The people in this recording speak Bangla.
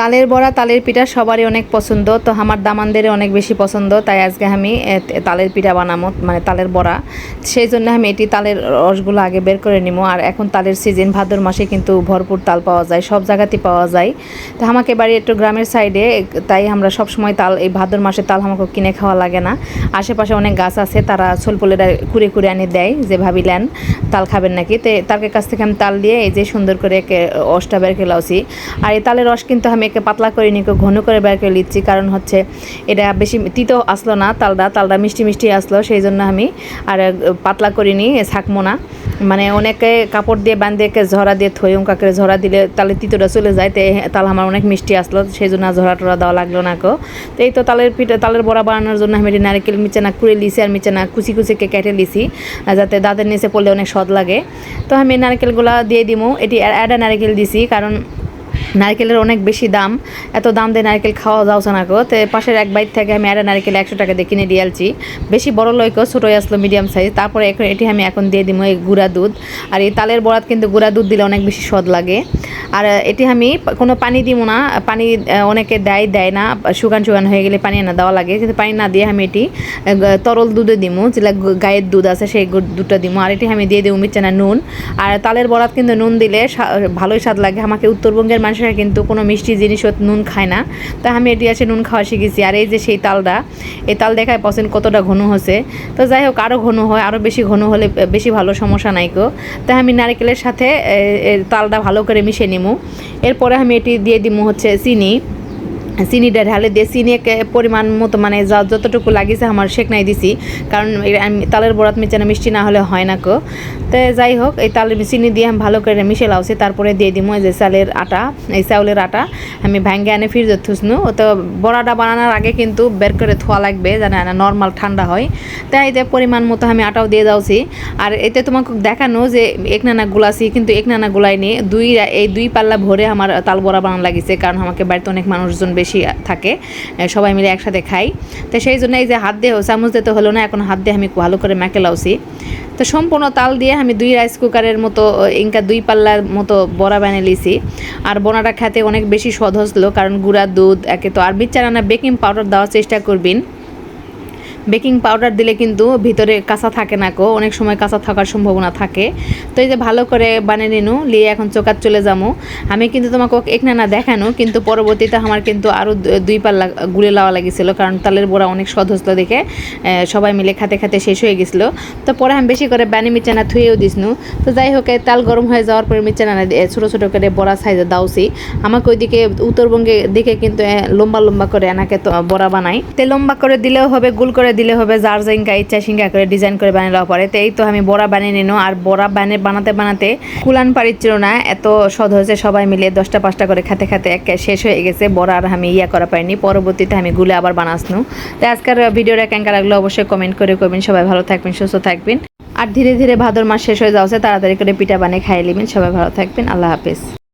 তালের বড়া, তালের পিঠা সবারই অনেক পছন্দ, তো আমার দামানদেরই অনেক বেশি পছন্দ, তাই আজকে আমি তালের পিঠা বানাবো মানে তালের বড়া। সেই জন্য আমি এটি তালের রসগুলো আগে বের করে নিবো আর এখন তালের সিজন ভাদ্র মাসে কিন্তু ভরপুর তাল পাওয়া যায়, সব জায়গাতেই পাওয়া যায়। তো আমাকে বাড়ি একটু গ্রামের সাইডে তাই আমরা সব সময় তাল, এই ভাদ্র মাসে তাল আমাকে কিনে খাওয়া লাগে না। আশেপাশে অনেক গাছ আছে, তারা ছোলপোলেরা কুড়ে কুড়ে এনে দেয়, যে ভাবিলান তাল খাবেন নাকি? তো তার কাছ থেকে আমি তাল দিয়ে এই যে সুন্দর করে রসটা বের লাউছি। আর এই তালের রস কিন্তু আমি একে পাতলা করে নিয়ে ঘন করে বের করে নিচ্ছি। কারণ হচ্ছে এটা বেশি তিতো আসলো না, তালদা তালদা মিষ্টি মিষ্টি আসলো, সেই জন্য আমি আর পাতলা করিনি ছাকমো না। মানে অনেকে কাপড় দিয়ে বাঁধে, একে ঝরা দিয়ে থই কাকে ঝরা দিলে তালে তিতোটা চলে যায়, তো তাল আমার অনেক মিষ্টি আসলো, সেই জন্য ঝরা টরা দেওয়া লাগল না কো। তো এই তো তালের পিঠা, তালের বড়া বানানোর জন্য আমি নারকেল মিচানা কুড়ে লিছি আর মিচানা কুচি কুচিকে কেটে লিছি যাতে দাঁতের নিচে পড়লে অনেক স্বাদ লাগে। তো আমি নারকেলগুলা দিয়ে দিমু, এটি অ্যাডা নারকেল দিছি, কারণ নারকেলের অনেক বেশি দাম। এত দাম দিয়ে নারকেল খাওয়া যাওছে না গো। তো পাশের এক বাইট থেকে আমি একটা নারকেল একশো টাকা দিয়ে কিনে দিয়ে আলছি বেশি বড় লইকো ছোটোই আসলো মিডিয়াম সাইজ তারপরে এখন এটি আমি এখন দিয়ে দিব এই গুঁড়া দুধ। আর এই তালের বড়াত কিন্তু গুঁড়া দুধ দিলে অনেক বেশি স্বাদ লাগে। আর এটি আমি কোনো পানি দিব না। পানি অনেকে দেয় দেয় না। শুকান শুকান হয়ে গেলে পানি না দেওয়া লাগে। কিন্তু পানি না দিয়ে আমি এটি তরল দুধে দিমু। যেটা গায়ের দুধ আছে, সেই দুধটা দিমু। আর এটি আমি দিয়ে দিব মিচ্ছানা নুন। আর তালের বড়াত কিন্তু নুন দিলে ভালোই স্বাদ লাগে। আমাকে উত্তরবঙ্গের মানুষেরা কিন্তু কোনো মিষ্টি জিনিস নুন খায় না। তাই আমি এটি আছে নুন খাওয়া শিখেছি। আর এই যে সেই তালটা, এই তাল দেখায় পছন্দ কতটা ঘন হচ্ছে তো যাই হোক আরও ঘন হয় আরও বেশি ঘন হলে বেশি ভালো সমস্যা নাই গো। তাই আমি নারকেলের সাথে তালটা ভালো করে মিশিয়ে এরপরে আমি এটি দিয়ে দিমু হচ্ছে চিনি। চিনিটা ঢালে দিয়ে চিনি একে পরিমাণ মতো মানে যা যতটুকু লাগিয়েছে আমার শেকনাই দিছি। কারণ তালের বরাত মিচানা মিষ্টি না হলে হয় না কো। তো যাই হোক, এই তালের চিনি দিয়ে আমি ভালো করে মিশে লাউছি, তারপরে দিয়ে এই যে চালের আটা, এই চাউলের আটা। আমি ভাঙ্গে আনে ফ্রিজে থুসনু। তো বড়াটা বানানোর আগে কিন্তু বের করে থোয়া লাগবে জানে না নর্মাল ঠান্ডা হয়। তাই এতে পরিমাণ মতো আমি আটাও দিয়ে যাওছি। আর এতে তোমাকে দেখানো যে একনানা গুলাছি, কিন্তু একনানা গুলাই নিয়ে দুই এই দুই পাল্লা ভরে আমার তাল বড়া বানানো লাগিছে, কারণ আমাকে বাড়িতে অনেক মানুষজন বেশি থাকে সবাই মিলে একসাথে খাই। তো সেই জন্য এই যে হাত দিয়ে চামচ দিতে হলো না, এখন হাত দিয়ে আমি ভালো করে মেকে লাউছি। তো সম্পূর্ণ তাল দিয়ে আমি দুই রাইস কুকারের মতো ইনকা দুই পাল্লার মতো বড়া বানিয়ে লিছি আর বোনাটা খেতে অনেক বেশি স্বাদ হসলো কারণ গুঁড়া দুধ, একে তো আর বিচারানা বেকিং পাউডার দেওয়ার চেষ্টা করবেন। বেকিং পাউডার দিলে কিন্তু ভিতরে কাঁচা থাকে না কো অনেক সময় কাঁচা থাকার সম্ভাবনা থাকে। তো এই যে ভালো করে বানিয়ে নিনু, নিয়ে এখন চোকাত চলে যাব আমি কিন্তু তোমাকে একনা না দেখানো, কিন্তু পরবর্তীতে আমার কিন্তু আরও দুই পাল্লা গুলে লাওয়া লাগিয়েছিল কারণ তালের বড়া অনেক স্বাদ হসলো দেখে সবাই মিলে খাতে খাতে শেষ হয়ে গেছিল। তো পরে আমি বেশি করে বানি মিচানা থুয়েও দিসনু। তো যাই হোক তাল গরম হয়ে যাওয়ার পরে মিচানা ছোটো ছোটো করে বড়া সাইজে দাওছি। আমাকে ওইদিকে উত্তরবঙ্গে দিকে কিন্তু লম্বা লম্বা করে এনাকে বড়া বানাই। তে লম্বা করে দিলেও হবে, গোল করে দিলে হবে যার জিঙ্কা ইচ্ছা সিঙ্গা করে ডিজাইন করে বানিয়ে দেওয়া পরে। তো এই তো আমি বড়া বানিয়ে নিনো। আর বড়া বানিয়ে বানাতে বানাতে কুলান পারিচ্ছিল না এত সদ হয়েছে সবাই মিলে দশটা পাঁচটা করে খেতে খেতে এক শেষ হয়ে গেছে। বড়া আর আমি ইয়া করা পারিনি। পরবর্তীতে আমি গুলে আবার বানাসনু। তো আজকের ভিডিওটা কেঙ্কা লাগল অবশ্যই কমেন্ট করে করবেন সবাই ভালো থাকবেন, সুস্থ থাকবেন। আর ধীরে ধীরে ভাদর মাস শেষ হয়ে যাচ্ছে তাড়াতাড়ি করে পিঠা বানিয়ে খাইয়ে নেবেন। সবাই ভালো থাকবেন। আল্লাহ হাফেজ।